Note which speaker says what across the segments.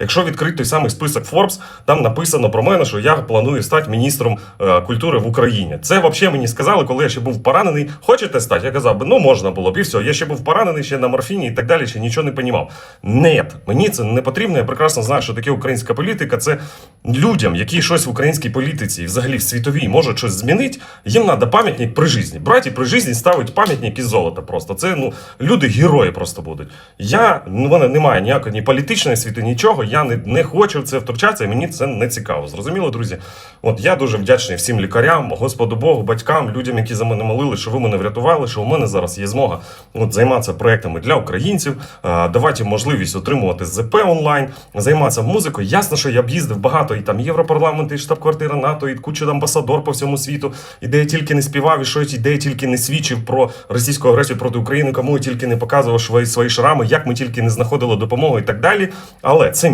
Speaker 1: Якщо відкрити той самий список Forbes, там написано про мене, що я планую стати міністром е, культури в Україні. Це взагалі мені сказали, коли я ще був поранений. Хочете стати? Я казав би, ну можна було б і все. Я ще був поранений, ще на морфіні і так далі, ще нічого не понімав. Нет, мені це не потрібно. Я прекрасно знаю, що таке українська політика. Це людям, які щось в українській політиці взагалі в світовій можуть щось змінити. Їм треба пам'ятник при житті. Браті при житті ставить пам'ятник із золота. Просто це ну люди герої просто будуть. Я ну, в мене немає ніякої ні політичної світи, нічого. Я не, не хочу в це втручатися, і мені це не цікаво. Зрозуміло, друзі? От я дуже вдячний всім лікарям, Господу Богу, батькам, людям, які за мене молили, що ви мене врятували, що у мене зараз є змога от, займатися проектами для українців, а, давати можливість отримувати ЗП онлайн, займатися музикою. Ясно, що я б їздив багато і там Європарламент, і штаб-квартира НАТО, і куча амбасадор по всьому світу, і де я тільки не співав, і що я- де я тільки не свідчив про російську агресію проти України, кому я тільки не показував свої, свої шрами, як ми тільки не знаходили допомогу і так далі. Але це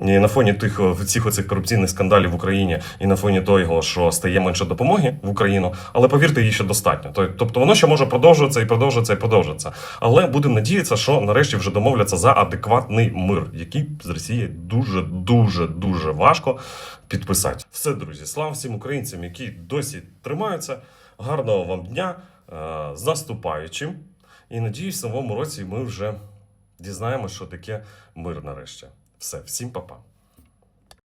Speaker 1: І на фоні тих о, всіх оцих корупційних скандалів в Україні, і на фоні того, що стає менше допомоги в Україну, але повірте, її ще достатньо. То- Тобто воно ще може продовжуватися і продовжуватися і продовжуватися. Але будемо надіятися, що нарешті вже домовляться за адекватний мир, який з Росії дуже, дуже, дуже важко підписати. Все, друзі, слава всім українцям, які досі тримаються. Гарного вам дня е, з наступаючим. І надіюсь, в новому році ми вже дізнаємося, що таке мир нарешті. Все, всім па-па.